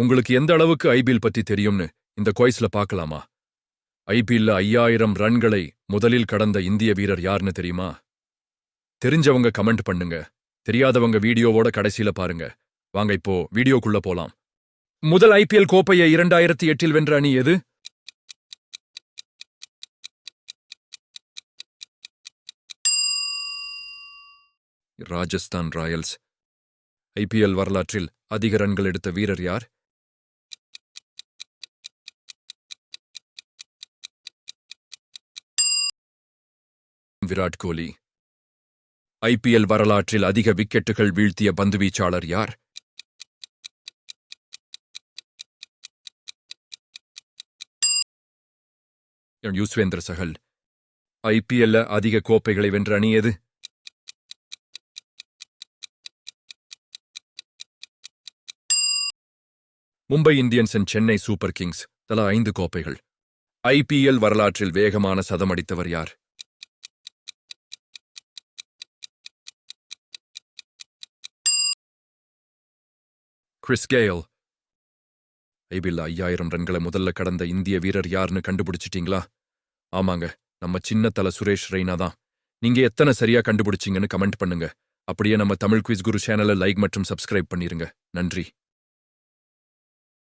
உங்களுக்கு எந்த அளவுக்கு ஐபிஎல் பத்தி தெரியும்னு இந்த கொய்ஸ்ல பார்க்கலாமா? ஐபிஎல்ல ஐயாயிரம் ரன்களை முதலில் கடந்த இந்திய வீரர் யாருன்னு தெரியுமா? தெரிஞ்சவங்க கமெண்ட் பண்ணுங்க. தெரியாதவங்க வீடியோவோட கடைசியில பாருங்க. வாங்க இப்போ வீடியோக்குள்ள போலாம். முதல் ஐபிஎல் கோப்பையை இரண்டாயிரத்தி எட்டில் வென்ற அணி எது? ராஜஸ்தான் ராயல்ஸ். ஐபிஎல் வரலாற்றில் அதிக ரன்கள் எடுத்த வீரர் யார்? விராட் கோலி. ஐபிஎல் வரலாற்றில் அதிக விக்கெட்டுகள் வீழ்த்திய பந்துவீச்சாளர் யார்? யுஸ்வேந்திர சகல். ஐபிஎல்ல அதிக கோப்பைகளை வென்ற அணி எது? Mumbai Indians and Chennai super kings. தலா ஐந்து கோப்பைகள். ஐபிஎல் வரலாற்றில் வேகமான சதமடித்தவர் யார்? கிறிஸ் கேல் ஐபிஎல் ஐயாயிரம் ரன்களை முதல்ல கடந்த இந்திய வீரர் யாருன்னு கண்டுபிடிச்சிட்டீங்களா? ஆமாங்க நம்ம சின்ன தல சுரேஷ் ரெய்னா தான். நீங்க எத்தனை சரியா கண்டுபிடிச்சீங்கன்னு கமெண்ட் பண்ணுங்க. அப்படியே நம்ம தமிழ் குவிஸ் குரு சேனலை லைக் மற்றும் சப்ஸ்கிரைப் பண்ணிருங்க. நன்றி.